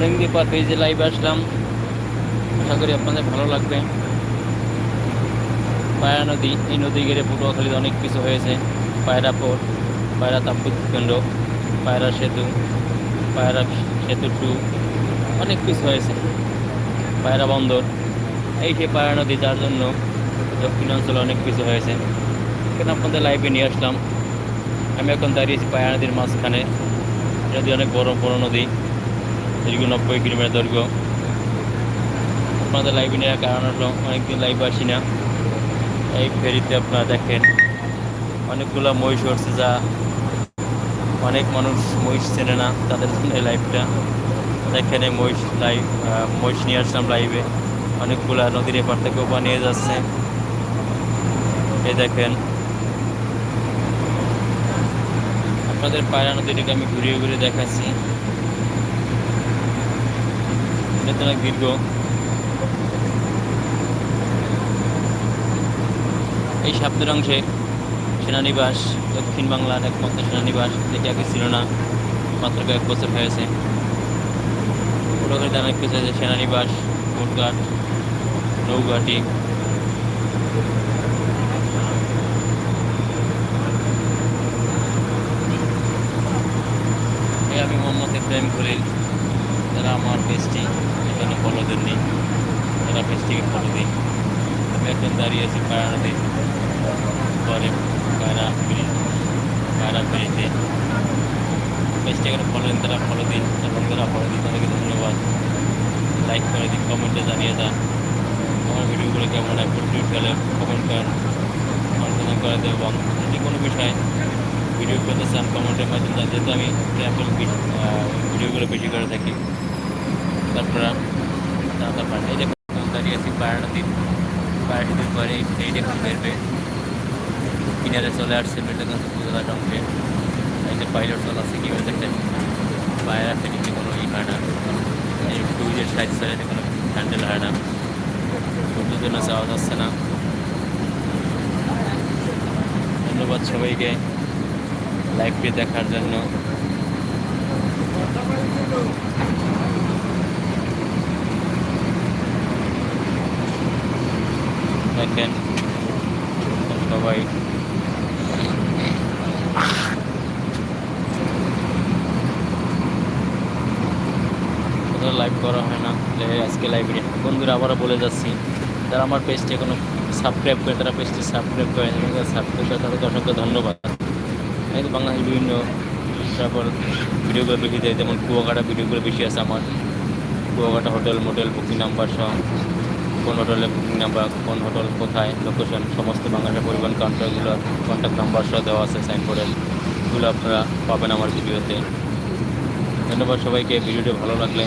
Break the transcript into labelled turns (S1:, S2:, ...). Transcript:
S1: অনেকদিন পর পেজে লাইভে আসলাম। আশা করি আপনাদের ভালো লাগবে। পায়রা নদী, এই নদী ঘিরে পটুয়াখালীতে অনেক কিছু হয়েছে। পায়রা পোর্ট পায়রা তাপবিদ্যুৎ কেন্দ্র, পায়রা সেতু পায়রা সেতু টু অনেক কিছু হয়েছে। পায়রা বন্দর, এই যে পায়রা নদী, যার জন্য দক্ষিণাঞ্চলে অনেক কিছু হয়েছে। এখানে আপনাদের লাইভে নিয়ে আসলাম। আমি এখন দাঁড়িয়েছি পায়রা নদীর মাঝখানে। নদী অনেক বড় বড় নদী। দীর্ঘ নব্বই কিলোমিটার দৈর্ঘ্য। আপনাদের লাইভে নেওয়ার কারণ হলো, অনেকদিন লাইভে আসি না। এই ফেরিতে আপনারা দেখেন, অনেকগুলো মহিষ উঠছে যা অনেক মানুষ মহিষ চেনে না তাদের জন্য এই লাইভটা দেখেন এই মহিষ লাইভ মহিষ নিয়ে আসলাম লাইভে অনেকগুলা নদীর এপার থেকে ওপর নিয়ে যাচ্ছে। এই দেখেন। আপনাদের পায়রা নদীটাকে আমি ঘুরিয়ে ঘুরিয়ে দেখাচ্ছি। এটা তো অনেক দীর্ঘ এই শব্দের অংশে সেনানিবাস দক্ষিণ বাংলার একমাত্র সেনানিবাস যেটি আগে ছিল না মাত্র কয়েক বছর হয়েছে পুরোপুরি অনেক কিছু আছে সেনানিবাস কোটঘাট নৌঘাটি আমি মোহাম্মদ ইব্রাহিম খলিল যারা আমার পেজটি এখানে ফলো দেননি। তারা পেজটিকে ফলো দিই। আমি এখন দাঁড়িয়ে আছি পায়রা নদীর পরে পায়রা ব্রিজ পায়রা ব্রিজে পেজটি এখানে ফলো দিন, তারা ফলো দিন। এবং যারা ফলো দিন তাদেরকে ধন্যবাদ। লাইক করে দিন কমেন্টে জানিয়ে যান আমার ভিডিওগুলো কেমন হয় প্রতিটি গেলে কমেন্ট করেন মন্তব্য করে দেবো এবং যে কোনো বিষয়ে ভিডিও পেতে চান কমেন্টের মাধ্যমে যেহেতু আমি ট্রাভেল ভিডিওগুলো বেশি করে থাকি তারপরে পারেন এই দেখুন দাঁড়িয়ে আছি বারাণতীর বারাণতীর পরে এই দেখুন বেরবে কিনারে চলে আসছে মেটাগঞ্জ উপজেলা অংশে এই যে পাইলট চলাচ্ছে কীভাবে দেখেন পায়রা ফেরিতে কোনো ই হয় না। এই টুইজের সাইড সাইডে কোনো হ্যান্ডেল হয় না। সূর্যের জন্য যাওয়া যাচ্ছে না। ধন্যবাদ সবাইকে। লাইভটি দেখার জন্য। দেখেন, সবাই। লাইভ করা হয় না। আজকে লাইভে বন্ধুরা, আবারও বলে যাচ্ছি, যারা আমার পেজটি এখনও সাবস্ক্রাইব করে, তারা পেজটি সাবস্ক্রাইব করে সাবস্ক্রাইব করে, তাদেরকে অসংখ্য ধন্যবাদ। আমি তো বাংলাদেশের বিভিন্ন, তারপর ভিডিওগুলো বেশি দেয় যেমন কুয়াকাটা ভিডিওগুলো বেশি আছে আমার। Kuakata hotel, motel booking number সহ। কোন হোটেলে বুকিং নাম্বার কোন হোটেল কোথায় লোকেশন সমস্ত বাংলাদেশের পরিবহন কাউন্টারগুলো কন্ট্যাক্ট নাম্বার সহ দেওয়া আছে সাইনবোর্ডে এগুলো আপনারা পাবেন আমার ভিডিওতে। ধন্যবাদ সবাইকে, ভিডিওটি ভালো লাগলে